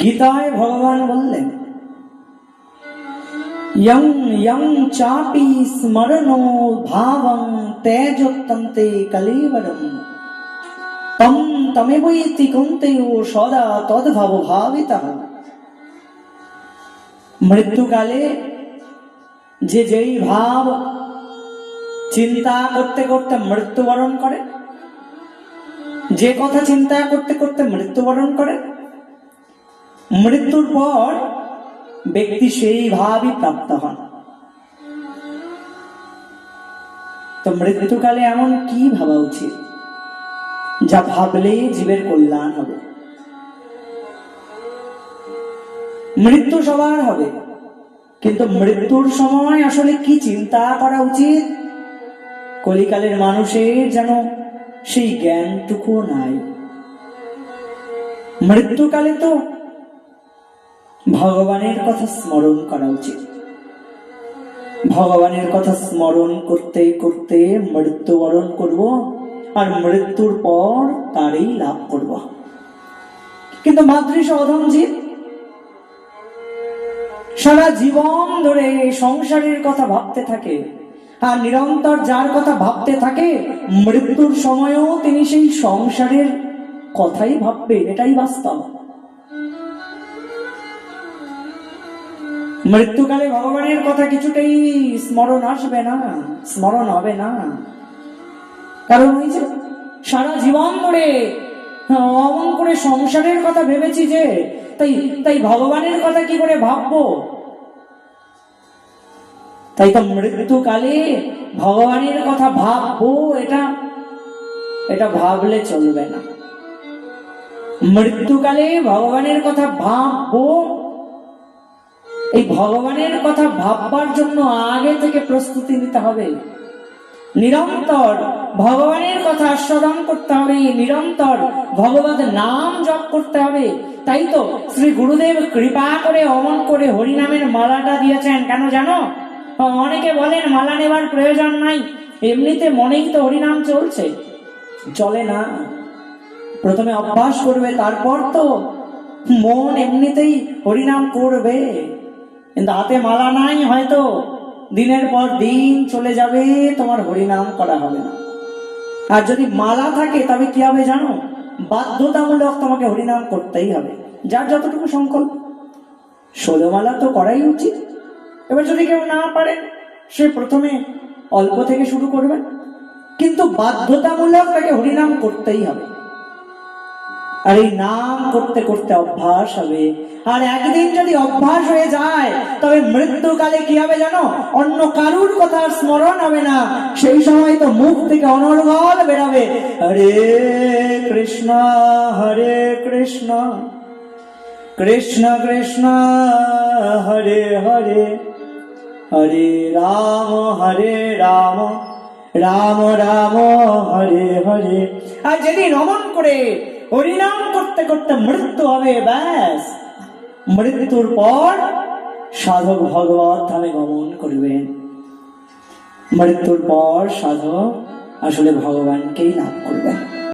গীতায় ভগবান বললেন, ইয়ং ইয়ং চাপি স্মরণো ভাবং তেজোত্তন্তে কলেবরম। তম তমেবৈতি কুন্তেয় সদা তদ্ভাব ভাবিতঃ। মৃত্যুকালে যে যেই ভাব চিন্তা করতে করতে মৃত্যুবরণ করে, যে কথা চিন্তা করতে করতে মৃত্যুবরণ করে মৃত্যুর পর ব্যক্তি সেই ভাবই প্রাপ্ত হন। তো মৃত্যুকালে এমন কি ভাবা উচিত? যা ভাবলে জীবের কল্যাণ হবে। মৃত্যু সবার হবে। কিন্তু মৃত্যুর সময় আসলে কি চিন্তা করা উচিত? কলিকালের মানুষের যেন সেই জ্ঞানটুকু নাই। মৃত্যুকালে তো ভগবানের কথা স্মরণ করা উচিত। ভগবানের কথা স্মরণ করতে করতে মৃত্যুবরণ করব আর মৃত্যুর পর তারই লাভ করব। কিন্তু মাতৃ অধমজি সারা জীবন ধরে সংসারের কথা ভাবতে থাকে আর নিরন্তর যার কথা ভাবতে থাকে, মৃত্যুর সময়ও তিনি সেই সংসারের কথাই ভাববে এটাই বাস্তব। মৃত্যুকালে ভগবানের কথা কিছুতেই স্মরণ আসবে না স্মরণ হবে না। কারণ ওই যে সারা জীবন ধরে হ্যাঁ, অমন করে সংসারের কথা ভেবেছি যে তাই তাই ভগবানের কথা কি করে ভাববো? তাই তো মৃত্যুকালে ভগবানের কথা ভাববো এটা এটা ভাবলে চলবে না। মৃত্যুকালে ভগবানের কথা ভাববো এই ভগবানের কথা ভাববার জন্য আগে থেকে প্রস্তুতি নিতে হবে। নিরন্তর ভগবানের কথা আস্বাদন করতে হবে, নিরন্তর ভগবত নাম জপ করতে হবে। তাই তো শ্রী গুরুদেব কৃপা করে অমন করে হরিনামের মালাটা দিয়েছেন। কেন জানো? অনেকে বলেন মালা নেবার প্রয়োজন নাই। এমনিতে মনেই তো হরিনাম চলছে। চলে না। প্রথমে অভ্যাস করবে, তারপর তো মন এমনিতেই হরিনাম করবে। কিন্তু হাতে মালা নাই, হয়তো। দিনের পর দিন চলে যাবে, তোমার হরিনাম করা হবে না। আর যদি মালা থাকে, তবে কি হবে জানো? বাধ্যতামূলক তোমাকে হরিনাম করতেই হবে, যার যতটুকু সংকল্প। ষোলো মালা তো করাই উচিত। এবার যদি কেউ না পারে সে প্রথমে অল্প থেকে শুরু করবে কিন্তু বাধ্যতামূলক তাকে হরিনাম করতেই হবে। আর এই নাম করতে করতে অভ্যাস হবে। আর একদিন যদি অভ্যাস হয়ে যায়, তবে মৃত্যুকালে কি হবে জানো? অন্য কারুর কথা স্মরণ হবে না। সেই সময় তো মুখ থেকে অনর্গল বেরাবে। হরে কৃষ্ণ হরে কৃষ্ণ কৃষ্ণ কৃষ্ণ, হরে হরে হরে রাম হরে রাম রাম রাম, হরে হরে। আর যেদিন নমন করে হরিনাম করতে করতে মৃত্যু হবে, ব্যাস। মৃত্যুর পর সাধক ভগবত ধামে গমন করবেন। মৃত্যুর পর সাধক আসলে ভগবানকেই লাভ করবেন।